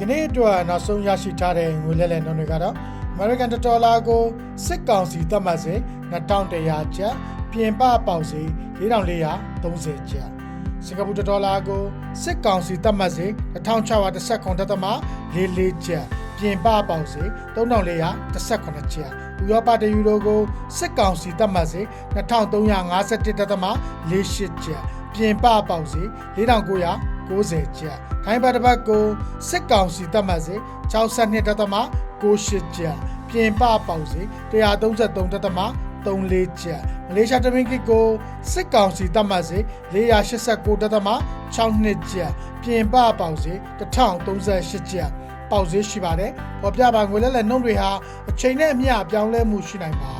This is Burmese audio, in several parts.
ကနေ့အတွက်နောက်ဆုံးရရှိထားတဲ့ငွေလဲလှယ်နှုန်းတွေကတော့ American Dollar ကိုစစ်ကောင်စီသတ်မှတ်စေ2100ကျပ်ပြင်ပပေါက်စေ4430ကျပ်စင်ကာပူဒေါ်လာကိုစစ်ကောင်စီသတ်မှတ်စေ1619.44ကျပ်ပြင်ပပေါက်စေ3418ကျပ်ဥရောပတယူရိုကိုစစ်ကောင်စီသတ်မှတ်စေ2351.48ကျပ်ပြင်ပပေါက်စေ 4990ကျပ်ထိုင်းဘတ်တစ်ပတ်ကိုစစ်ကောင်စီသတ်မှတ်စေ62.98ကျပ်ပြင်ပပေါက်စေ133.34ကျပ်မလေးရှားတမင်ကစ်ကိုစစ်ကောင်စီသတ်မှတ်စေ489.62ကျပ်ပြင်ပပေါက်စေ1038ကျပ်ပေါက်ဈေးရှိပါတယ်။ပေါ်ပြပါငွေလဲလဲနှုန်းတွေဟာအချိန်နဲ့အမျှပြောင်းလဲမှုရှိနိုင်ပါတယ်။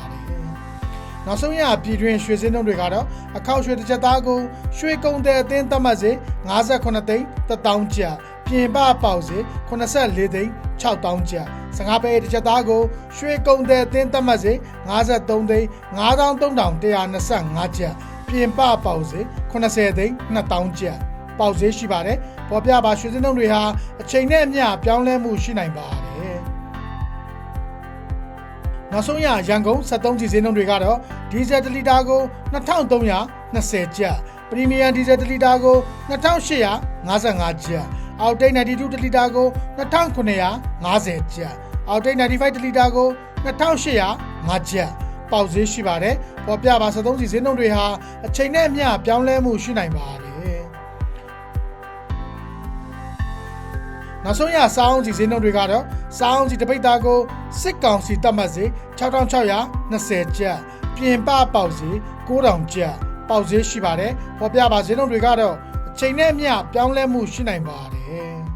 နောက်ဆုံးရပြည်တွင်းရွှေစင်းနှုန်းတွေကတော့အခောက်ရွှေတစ်ချက်သားကိုရွှေကုံတဲ့အသင်းသတ်မှတ်စေ58သိန်း1000ကျပ်ပြင်ပပေါက်စေ84သိန်း6000ကျပ်15ပဲတစ်ချက်သားကိုရွှေကုံတဲ့အသင်းသတ်မှတ်စေ53သိန်း9325ကျပ်ပြင်ပပေါက်စေ80သိန်း2000ကျပ်ပေါက်ဈေးရှိပါတယ်ပေါ်ပြပါရွှေစင်းနှုန်းတွေဟာအချိန်နဲ့အမျှပြောင်းလဲမှုရှိနိုင်ပါတယ် နောက်ဆုံးရရန်ကုန်73စီဈေးနှုန်းတွေကတော့ဒီဇယ်1လီတာကို2320ကျပ်ပရီမီယံဒီဇယ်1လီတာကို2855ကျပ်အောက်တိတ်92တလီတာကို2950ကျပ်အောက်တိတ်95တလီတာကို2805ကျပ်ပေါက်ဈေးရှိပါတယ်ပေါ်ပြပါ73စီဈေးနှုန်းတွေဟာအချိန်နဲ့အမျှပြောင်းလဲမှုရှိနိုင်ပါတယ် နောက်ဆုံးရစောင်းစီဈေးနှုန်းတွေကတော့စောင်းစီတပိတ်သားကိုစစ်ကောင်စီတက်မှတ်စေ6620ကျပ်ပြင်ပပေါက်စီ9000ကျပ်ပေါက်ဈေးရှိပါတယ်ပေါ်ပြပါဈေးနှုန်းတွေကတော့အချိန်နဲ့အမျှပြောင်းလဲမှုရှိနိုင်ပါတယ်